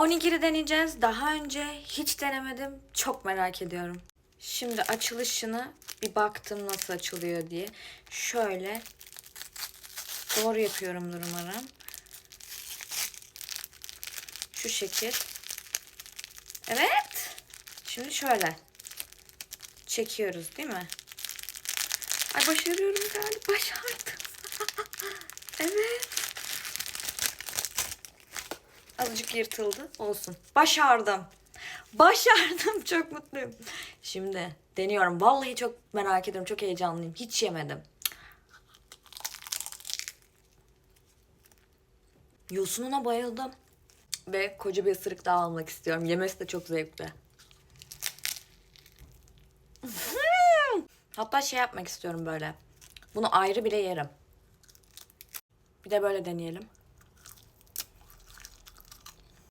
Onigiri deneyeceğiz. Daha önce hiç denemedim. Çok merak ediyorum. Şimdi açılışını bir baktım nasıl açılıyor diye. Şöyle doğru yapıyorumdur umarım. Şu şekil. Evet. Şimdi şöyle. Çekiyoruz değil mi? Ay başarıyorum galiba. Başardım. evet. Azıcık yırtıldı. Olsun. Başardım. Başardım. Çok mutluyum. Şimdi deniyorum. Vallahi çok merak ediyorum. Çok heyecanlıyım. Hiç yemedim. Yosununa bayıldım. Ve koca bir ısırık daha almak istiyorum. Yemesi de çok zevkli. Hatta şey yapmak istiyorum böyle. Bunu ayrı bile yerim. Bir de böyle deneyelim.